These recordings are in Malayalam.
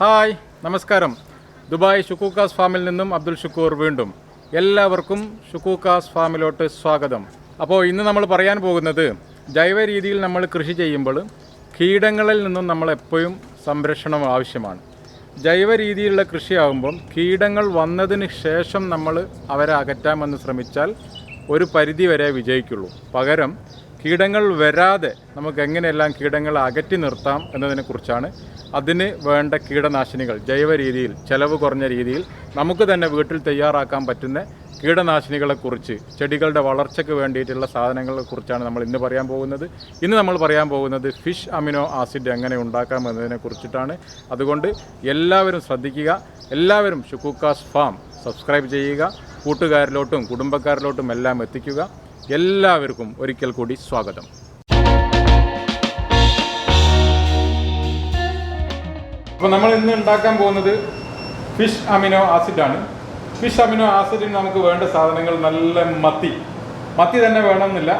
ഹായ് നമസ്കാരം. ദുബായ് ഷുക്കൂക്കാസ് ഫാമിൽ നിന്നും അബ്ദുൽ ഷുക്കൂർ വീണ്ടും. എല്ലാവർക്കും ഷുക്കൂക്കാസ് ഫാമിലോട്ട് സ്വാഗതം. അപ്പോൾ ഇന്ന് നമ്മൾ പറയാൻ പോകുന്നത് ജൈവ രീതിയിൽ നമ്മൾ കൃഷി ചെയ്യുമ്പോൾ കീടങ്ങളിൽ നിന്നും നമ്മൾ എപ്പോഴും സംരക്ഷണം ആവശ്യമാണ്. ജൈവ രീതിയിലുള്ള കൃഷിയാകുമ്പം കീടങ്ങൾ വന്നതിന് ശേഷം നമ്മൾ അവരെ അകറ്റാമെന്ന് ശ്രമിച്ചാൽ ഒരു പരിധി വരെ വിജയിക്കുള്ളൂ. പകരം കീടങ്ങൾ വരാതെ നമുക്ക് എങ്ങനെയെല്ലാം കീടങ്ങൾ അകറ്റി നിർത്താം എന്നതിനെക്കുറിച്ചാണ് അതിന് വേണ്ട കീടനാശിനികൾ ജൈവ രീതിയിൽ ചെലവ് കുറഞ്ഞ രീതിയിൽ നമുക്ക് തന്നെ വീട്ടിൽ തയ്യാറാക്കാൻ പറ്റുന്ന കീടനാശിനികളെക്കുറിച്ച് ചെടികളുടെ വളർച്ചയ്ക്ക് വേണ്ടിയിട്ടുള്ള സാധനങ്ങളെക്കുറിച്ചാണ് നമ്മൾ ഇന്ന് പറയാൻ പോകുന്നത്. ഇന്ന് നമ്മൾ പറയാൻ പോകുന്നത് ഫിഷ് അമിനോ ആസിഡ് എങ്ങനെ ഉണ്ടാക്കാം എന്നതിനെ കുറിച്ചിട്ടാണ്. അതുകൊണ്ട് എല്ലാവരും ശ്രദ്ധിക്കുക. എല്ലാവരും ഷുക്കൂക്കാസ് ഫാം സബ്സ്ക്രൈബ് ചെയ്യുക. കൂട്ടുകാരിലോട്ടും കുടുംബക്കാരിലോട്ടും എല്ലാം എത്തിക്കുക. എല്ലാവർക്കും ഒരിക്കൽ കൂടി സ്വാഗതം. അപ്പോൾ നമ്മൾ ഇന്ന് ഉണ്ടാക്കാൻ പോകുന്നത് ഫിഷ് അമിനോ ആസിഡാണ്. ഫിഷ് അമിനോ ആസിഡിന് നമുക്ക് വേണ്ട സാധനങ്ങൾ നല്ല മത്തി. മത്തി തന്നെ വേണമെന്നില്ല.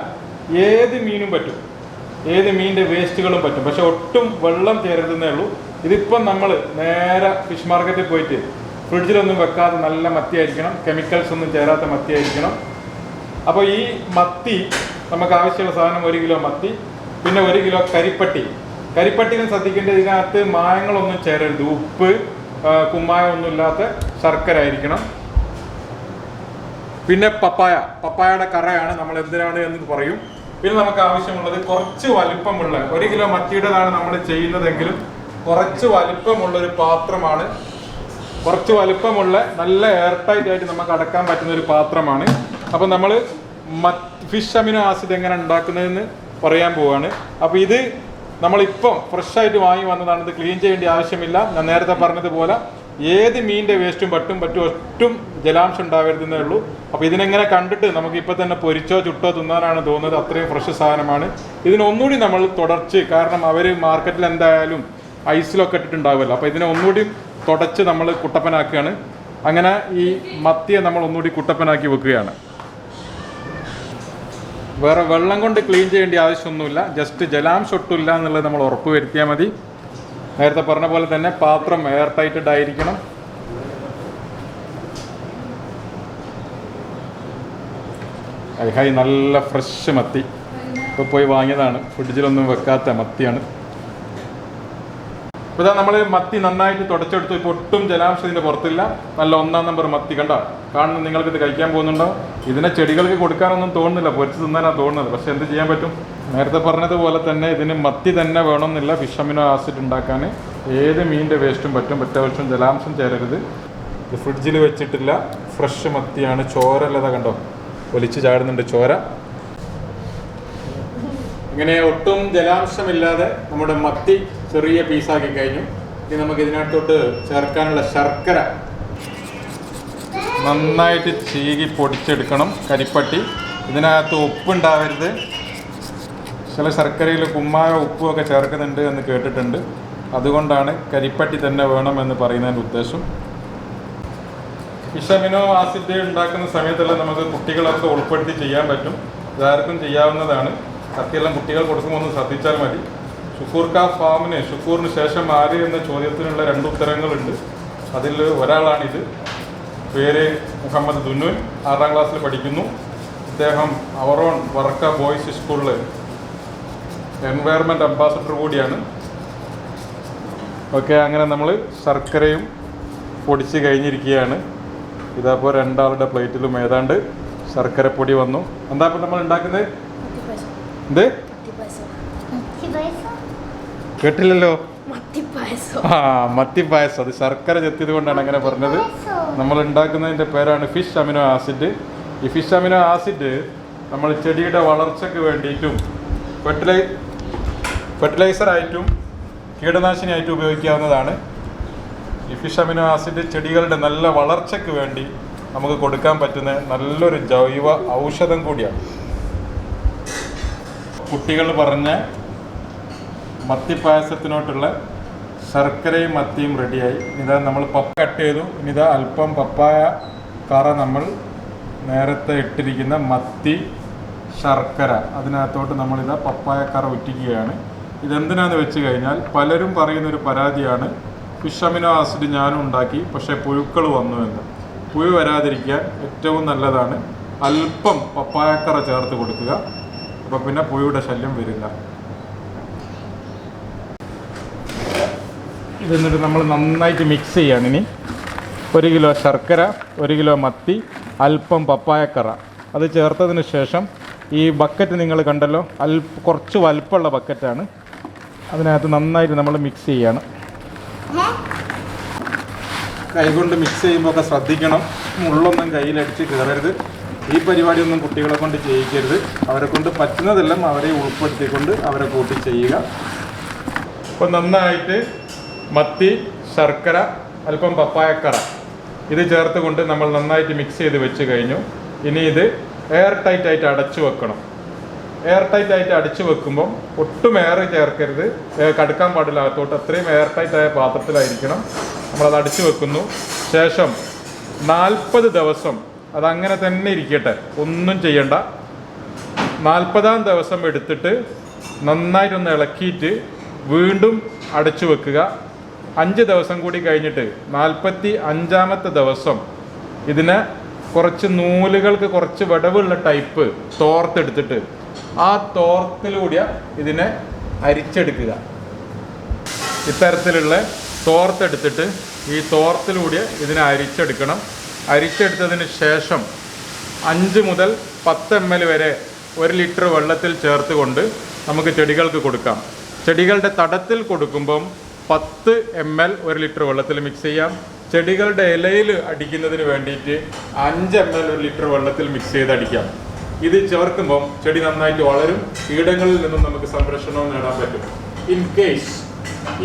ഏത് മീനും പറ്റും. ഏത് മീനിന്റെ വേസ്റ്റുകളും പറ്റും. പക്ഷെ ഒട്ടും വെള്ളം ചേരരുതെന്നേ ഉള്ളൂ. ഇതിപ്പം നമ്മൾ നേരെ ഫിഷ് മാർക്കറ്റിൽ പോയിട്ട് ഫ്രിഡ്ജിലൊന്നും വെക്കാതെ നല്ല മത്തിയായിരിക്കണം. കെമിക്കൽസ് ഒന്നും ചേരാത്ത മത്തി ആയിരിക്കണം അപ്പോൾ ഈ മത്തി നമുക്ക് ആവശ്യമുള്ള സാധനം ഒരു കിലോ മത്തി പിന്നെ ഒരു കിലോ കരിപ്പട്ടി. കരിപ്പട്ടിനും ശ്രദ്ധിക്കേണ്ടത് ഇതിനകത്ത് മായങ്ങളൊന്നും ചേരരുത്. ഉപ്പ് ആ, കുമ്മായം ഒന്നും ഇല്ലാത്ത ശർക്കര ആയിരിക്കണം പിന്നെ പപ്പായ. പപ്പായയുടെ കറയാണ് നമ്മൾ എന്തിനാണ് എന്ന് പറയും. പിന്നെ നമുക്ക് ആവശ്യമുള്ളത് കുറച്ച് വലിപ്പമുള്ള ഒരു കിലോ മത്തിയുടേതാണ് നമ്മൾ ചെയ്യുന്നതെങ്കിലും കുറച്ച് വലിപ്പമുള്ള ഒരു പാത്രമാണ്. കുറച്ച് വലിപ്പമുള്ള നല്ല എയർ ടൈറ്റ് ആയിട്ട് നമുക്ക് അടക്കാൻ പറ്റുന്ന ഒരു പാത്രമാണ്. അപ്പം നമ്മൾ ഫിഷ് അമിനോ ആസിഡ് എങ്ങനെ ഉണ്ടാക്കുന്നതെന്ന് പറയാൻ പോവാണ്. അപ്പോൾ ഇത് നമ്മളിപ്പം ഫ്രഷ് ആയിട്ട് വാങ്ങി വന്നതാണ്. ഇത് ക്ലീൻ ചെയ്യേണ്ട ആവശ്യമില്ല. ഞാൻ നേരത്തെ പറഞ്ഞതുപോലെ ഏത് മീനിന്റെ വേസ്റ്റും പറ്റും പറ്റും ഒട്ടും ജലാംശം ഉണ്ടാവരുതെന്നേ ഉള്ളൂ. അപ്പോൾ ഇതിനെങ്ങനെ കണ്ടിട്ട് നമുക്ക് ഇപ്പം തന്നെ പൊരിച്ചോ ചുട്ടോ തിന്നാനാണ് തോന്നുന്നത്. അത്രയും ഫ്രഷ് സാധനമാണ്. ഇതിനൊന്നുകൂടി നമ്മൾ തുടർച്ച് കാരണം അവർ മാർക്കറ്റിൽ എന്തായാലും ഐസിലൊക്കെ ഇട്ടിട്ടുണ്ടാവുമല്ലോ. അപ്പോൾ ഇതിനെ ഒന്നുകൂടി തുടച്ച് നമ്മൾ കുട്ടപ്പനാക്കുകയാണ്. അങ്ങനെ ഈ മത്തിയെ നമ്മൾ ഒന്നുകൂടി കുട്ടപ്പനാക്കി വെക്കുകയാണ്. വേറെ വെള്ളം കൊണ്ട് ക്ലീൻ ചെയ്യേണ്ട ആവശ്യമൊന്നുമില്ല. ജസ്റ്റ് ജലാംശം ഒട്ടുമില്ല എന്നുള്ളത് നമ്മൾ ഉറപ്പ് വരുത്തിയാൽ മതി. നേരത്തെ പറഞ്ഞ പോലെ തന്നെ പാത്രം എയർ ടൈറ്റഡ് ആയിരിക്കണം. ഹൈ നല്ല ഫ്രഷ് മത്തി. ഇപ്പോൾ പോയി വാങ്ങിയതാണ്. ഫ്രിഡ്ജിലൊന്നും വെക്കാത്ത മത്തിയാണ്. ഇപ്പോൾ ഇതാ നമ്മൾ മത്തി നന്നായിട്ട് തുടച്ചെടുത്തു. ഇപ്പോൾ ഒട്ടും ജലാംശം ഇതിന്റെ പുറത്തില്ല. നല്ല ഒന്നാം നമ്പർ മത്തി കണ്ട? കാണുന്നു. നിങ്ങൾക്ക് ഇത് കഴിക്കാൻ പോകുന്നുണ്ടോ? ഇതിനെ ചെടികൾക്ക് കൊടുക്കാനൊന്നും തോന്നുന്നില്ല. പൊരിച്ച് തിന്നാനാണ് തോന്നുന്നത്. പക്ഷെ എന്ത് ചെയ്യാൻ പറ്റും? നേരത്തെ പറഞ്ഞതുപോലെ തന്നെ ഇതിന് മത്തി തന്നെ വേണമെന്നില്ല. ഫിഷ് ആസിഡ് ഉണ്ടാക്കാൻ ഏത് മീനിന്റെ വേസ്റ്റും പറ്റും. അത്യാവശ്യം ജലാംശം ചേരരുത്. ഇത് ഫ്രിഡ്ജിൽ വെച്ചിട്ടില്ല. ഫ്രഷ് മത്തിയാണ്. ചോര അല്ലതാ കണ്ടോ? ഒലിച്ച് ചാടുന്നുണ്ട് ചോര. ഇങ്ങനെ ഒട്ടും ജലാംശമില്ലാതെ നമ്മുടെ മത്തി ചെറിയ പീസാക്കി കഴിഞ്ഞു. ഇനി നമുക്ക് ഇതിനകത്തോട്ട് ചേർക്കാനുള്ള ശർക്കര നന്നായിട്ട് ചീകി പൊടിച്ചെടുക്കണം കരിപ്പട്ടി. ഇതിനകത്ത് ഉപ്പുണ്ടാവരുത് ചില ശർക്കരയിൽ കുമ്മായ ഉപ്പുമൊക്കെ ചേർക്കുന്നുണ്ട് എന്ന് കേട്ടിട്ടുണ്ട്. അതുകൊണ്ടാണ് കരിപ്പട്ടി തന്നെ വേണമെന്ന് പറയുന്നതിന്റെ ഉദ്ദേശം. വിഷമിനോ ആസിഡ് ഉണ്ടാക്കുന്ന സമയത്തെല്ലാം നമുക്ക് കുട്ടികളൊക്കെ ഉൾപ്പെടുത്തി ചെയ്യാൻ പറ്റും. ഇതാർക്കും ചെയ്യാവുന്നതാണ്. സത്യമെല്ലാം കുട്ടികൾ കൊടുക്കുമ്പോൾ ഒന്ന് ശ്രദ്ധിച്ചാൽ മതി. ഷുക്കൂർക്ക ഫാമിന് ഷുക്കൂറിന് ശേഷം ആര് എന്ന ചോദ്യത്തിനുള്ള രണ്ട് ഉത്തരങ്ങളുണ്ട്. അതിൽ ഒരാളാണിത്. പേര് മുഹമ്മദ് ദുന്നുൻ. ആറാം ക്ലാസ്സിൽ പഠിക്കുന്നു. ഇദ്ദേഹം അവറോൺ വർക്ക ബോയ്സ് സ്കൂളിൽ എൻവയറമെന്റ് അംബാസഡർ കൂടിയാണ്. ഓക്കെ അങ്ങനെ നമ്മൾ ശർക്കരയും പൊടിച്ച് കഴിഞ്ഞിരിക്കുകയാണ്. ഇതാപ്പോൾ രണ്ടാളുടെ പ്ലേറ്റിലും ഏതാണ്ട് ശർക്കരപ്പൊടി വന്നു. എന്താ ഇപ്പം നമ്മൾ ഉണ്ടാക്കുന്നത്? എന്ത്? കേട്ടില്ലല്ലോ? ആ മത്തിപ്പായസം. അത് ശർക്കര ചെത്തിയത് കൊണ്ടാണ് അങ്ങനെ പറഞ്ഞത്. നമ്മൾ ഉണ്ടാക്കുന്നതിന്റെ പേരാണ് ഫിഷ് അമിനോ ആസിഡ്. ഈ ഫിഷ് അമിനോ ആസിഡ് നമ്മൾ ചെടിയുടെ വളർച്ചയ്ക്ക് വേണ്ടിയിട്ടും ഫെർട്ടിലൈ ഫെർട്ടിലൈസറായിട്ടും കീടനാശിനിയായിട്ടും ഉപയോഗിക്കാവുന്നതാണ്. ഈ ഫിഷ് അമിനോ ആസിഡ് ചെടികളുടെ നല്ല വളർച്ചയ്ക്ക് വേണ്ടി നമുക്ക് കൊടുക്കാൻ പറ്റുന്ന നല്ലൊരു ജൈവ ഔഷധം കൂടിയാണ്. കുട്ടികൾ പറഞ്ഞ മത്തിപ്പായസത്തിനോട്ടുള്ള ശർക്കരയും മത്തിയും റെഡിയായി ഇതാ നമ്മൾ പപ്പ കട്ട് ചെയ്തു. ഇനിതാ അല്പം പപ്പായ കറ നമ്മൾ നേരത്തെ ഇട്ടിരിക്കുന്ന മത്തി ശർക്കര. അതിനകത്തോട്ട് നമ്മളിതാ പപ്പായ കറ ഉറ്റിക്കുകയാണ്. ഇതെന്തിനാന്ന് വെച്ച് കഴിഞ്ഞാൽ പലരും പറയുന്നൊരു പരാതിയാണ് ഫിഷ് അമിനോ ആസിഡ് ഞാനും ഉണ്ടാക്കി പക്ഷേ പുഴുക്കൾ വന്നു എന്ന്. പുഴു വരാതിരിക്കാൻ ഏറ്റവും നല്ലതാണ് അല്പം പപ്പായക്കറ ചേർത്ത് കൊടുക്കുക. അപ്പോൾ പിന്നെ പുഴുയുടെ ശല്യം വരില്ല. ഇത് എന്നിട്ട് നമ്മൾ നന്നായിട്ട് മിക്സ് ചെയ്യാണ് ഇനി. ഒരു കിലോ ശർക്കര ഒരു കിലോ മത്തി അല്പം പപ്പായക്കറ. അത് ചേർത്തതിന് ശേഷം ഈ ബക്കറ്റ് നിങ്ങൾ കണ്ടല്ലോ അല്പ കുറച്ച് വലുപ്പമുള്ള ബക്കറ്റാണ്. അതിനകത്ത് നന്നായിട്ട് നമ്മൾ മിക്സ് ചെയ്യാണ്. കൈകൊണ്ട് മിക്സ് ചെയ്യുമ്പോൾ ഒക്കെ ശ്രദ്ധിക്കണം. മുള്ളൊന്നും കയ്യിലടിച്ച് കയറരുത് ഈ പരിപാടിയൊന്നും കുട്ടികളെ കൊണ്ട് ചെയ്യിക്കരുത്. അവരെ കൊണ്ട് പറ്റുന്നതെല്ലാം അവരെ ഉൾപ്പെടുത്തിക്കൊണ്ട് അവരെ കൂട്ടി ചെയ്യുക. അപ്പോൾ നന്നായിട്ട് മത്തി ശർക്കര അല്പം പപ്പായക്കറ. ഇത് ചേർത്ത് കൊണ്ട് നമ്മൾ നന്നായിട്ട് മിക്സ് ചെയ്ത് വെച്ച് കഴിഞ്ഞു. ഇനി ഇത് എയർ ടൈറ്റ് ആയിട്ട് അടച്ചു വെക്കണം. എയർ ടൈറ്റ് ആയിട്ട് അടിച്ചു വെക്കുമ്പം ഒട്ടും എയർ ചേർക്കരുത്. കടുക്കാൻ പാടില്ല. അകത്തോട്ട് അത്രയും എയർ ടൈറ്റ് ആയ പാത്രത്തിലായിരിക്കണം. നമ്മളത് അടിച്ചു വെക്കുന്നു. ശേഷം നാൽപ്പത് ദിവസം അതങ്ങനെ തന്നെ ഇരിക്കട്ടെ. ഒന്നും ചെയ്യണ്ട. നാൽപ്പതാം ദിവസം എടുത്തിട്ട് നന്നായിട്ടൊന്ന് ഇളക്കിയിട്ട് വീണ്ടും അടച്ചു വെക്കുക. അഞ്ച് ദിവസം കൂടി കഴിഞ്ഞിട്ട് നാൽപ്പത്തി അഞ്ചാമത്തെ ദിവസം ഇതിനെ കുറച്ച് നൂലുകൾക്ക് കുറച്ച് വിടവുള്ള ടൈപ്പ് തോർത്തെടുത്തിട്ട് ആ തോർത്തിലൂടെ ഇതിനെ അരിച്ചെടുക്കുക. ഇത്തരത്തിലുള്ള തോർത്തെടുത്തിട്ട് ഈ തോർത്തിലൂടെ ഇതിനെ അരിച്ചെടുക്കണം. അരിച്ചെടുത്തതിന് ശേഷം അഞ്ച് മുതൽ പത്ത് എം എൽ വരെ ഒരു ലിറ്റർ വെള്ളത്തിൽ ചേർത്ത് കൊണ്ട് നമുക്ക് ചെടികൾക്ക് കൊടുക്കാം. ചെടികളുടെ തടത്തിൽ കൊടുക്കുമ്പം പത്ത് എം എൽ ഒരു ലിറ്റർ വെള്ളത്തിൽ മിക്സ് ചെയ്യാം. ചെടികളുടെ ഇലയിൽ അടിക്കുന്നതിന് വേണ്ടിയിട്ട് അഞ്ച് എം എൽ ഒരു ലിറ്റർ വെള്ളത്തിൽ മിക്സ് ചെയ്ത് അടിക്കാം. ഇത് ചേർക്കുമ്പം ചെടി നന്നായിട്ട് വളരും. കീടങ്ങളിൽ നിന്നും നമുക്ക് സംരക്ഷണവും നേടാൻ പറ്റും. ഇൻ കേസ്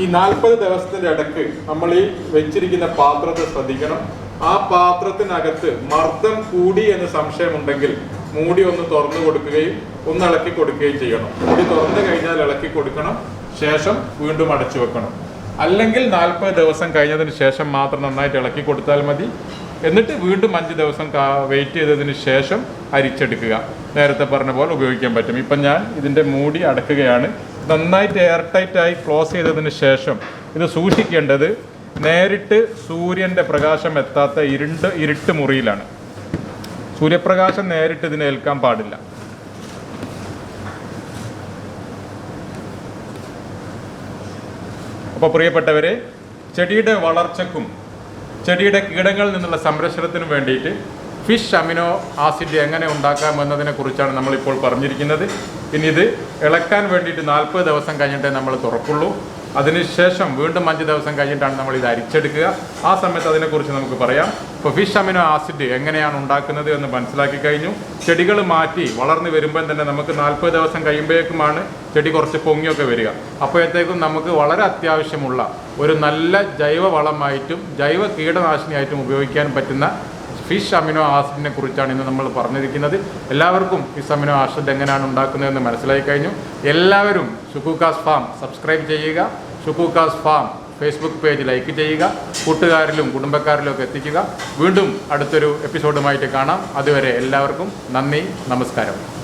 ഈ നാൽപ്പത് ദിവസത്തിന്റെ ഇടയ്ക്ക് നമ്മൾ ഈ വെച്ചിരിക്കുന്ന പാത്രത്തെ ശ്രദ്ധിക്കണം. ആ പാത്രത്തിനകത്ത് മർദ്ദം കൂടി എന്ന് സംശയമുണ്ടെങ്കിൽ മൂടി ഒന്ന് തുറന്നു കൊടുക്കുകയും ഒന്ന് ഇളക്കി കൊടുക്കുകയും ചെയ്യണം. മൂടി തുറന്നു കഴിഞ്ഞാൽ ഇളക്കി കൊടുക്കണം. ശേഷം വീണ്ടും അടച്ചു വെക്കണം. അല്ലെങ്കിൽ നാൽപ്പത് ദിവസം കഴിഞ്ഞതിന് ശേഷം മാത്രം നന്നായിട്ട് ഇളക്കി കൊടുത്താൽ മതി. എന്നിട്ട് വീണ്ടും അഞ്ച് ദിവസം വെയിറ്റ് ചെയ്തതിന് ശേഷം അരിച്ചെടുക്കുക. നേരത്തെ പറഞ്ഞ പോലെ ഉപയോഗിക്കാൻ പറ്റും. ഇപ്പം ഞാൻ ഇതിന്റെ മൂടി അടക്കുകയാണ്. നന്നായിട്ട് എയർ ടൈറ്റായി ക്ലോസ് ചെയ്തതിന് ശേഷം ഇത് സൂക്ഷിക്കേണ്ടത് നേരിട്ട് സൂര്യന്റെ പ്രകാശം എത്താത്ത ഇരുണ്ട് ഇരുട്ട് മുറിയിലാണ്. സൂര്യപ്രകാശം നേരിട്ട് ഇതിനെ ഏൽക്കാൻ പാടില്ല. അപ്പോൾ പ്രിയപ്പെട്ടവരെ ചെടിയുടെ വളർച്ചക്കും ചെടിയുടെ കീടങ്ങളിൽ നിന്നുള്ള സംരക്ഷണത്തിനും വേണ്ടിയിട്ട് ഫിഷ് അമിനോ ആസിഡ് എങ്ങനെ ഉണ്ടാക്കാം എന്നതിനെക്കുറിച്ചാണ് നമ്മളിപ്പോൾ പറഞ്ഞിരിക്കുന്നത്. ഇനി ഇത് ഇളക്കാൻ വേണ്ടിയിട്ട് നാൽപ്പത് ദിവസം കഴിഞ്ഞിട്ടേ നമ്മൾ തുറക്കുള്ളൂ. അതിനുശേഷം വീണ്ടും അഞ്ച് ദിവസം കഴിഞ്ഞിട്ടാണ് നമ്മൾ ഇത് അരിച്ചെടുക്കുക. ആ സമയത്ത് അതിനെക്കുറിച്ച് നമുക്ക് പറയാം. ഇപ്പോൾ ഫിഷ് അമിനോ ആസിഡ് എങ്ങനെയാണ് ഉണ്ടാക്കുന്നത് എന്ന് മനസ്സിലാക്കി കഴിഞ്ഞു. ചെടികൾ മാറ്റി വളർന്നു വരുമ്പോൾ തന്നെ നമുക്ക് നാൽപ്പത് ദിവസം കഴിയുമ്പോഴേക്കുമാണ് ചെടി കുറച്ച് പൊങ്ങിയൊക്കെ വരിക. അപ്പോഴത്തേക്കും നമുക്ക് വളരെ അത്യാവശ്യമുള്ള ഒരു നല്ല ജൈവ വളമായിട്ടും ജൈവ കീടനാശിനിയായിട്ടും ഉപയോഗിക്കാൻ പറ്റുന്ന ഫിഷ് അമിനോ ആസിഡിനെ കുറിച്ചാണ് ഇന്ന് നമ്മൾ പറഞ്ഞിരിക്കുന്നത്. എല്ലാവർക്കും ഫിഷ് അമിനോ ആസിഡ് എങ്ങനെയാണ് ഉണ്ടാക്കുന്നതെന്ന് മനസ്സിലായി കഴിഞ്ഞു. എല്ലാവരും ഷുക്കൂക്കാസ് ഫാം സബ്സ്ക്രൈബ് ചെയ്യുക. Shukookkas farm Facebook page like ചെയ്യുക. കൂട്ടുകാരിലും കുടുംബക്കാരിലും ഒക്കെ എത്തിക്കുക. വീണ്ടും അടുത്തൊരു എപ്പിസോഡുമായിട്ട് കാണാം. അതുവരെ എല്ലാവർക്കും നന്ദി നമസ്കാരം.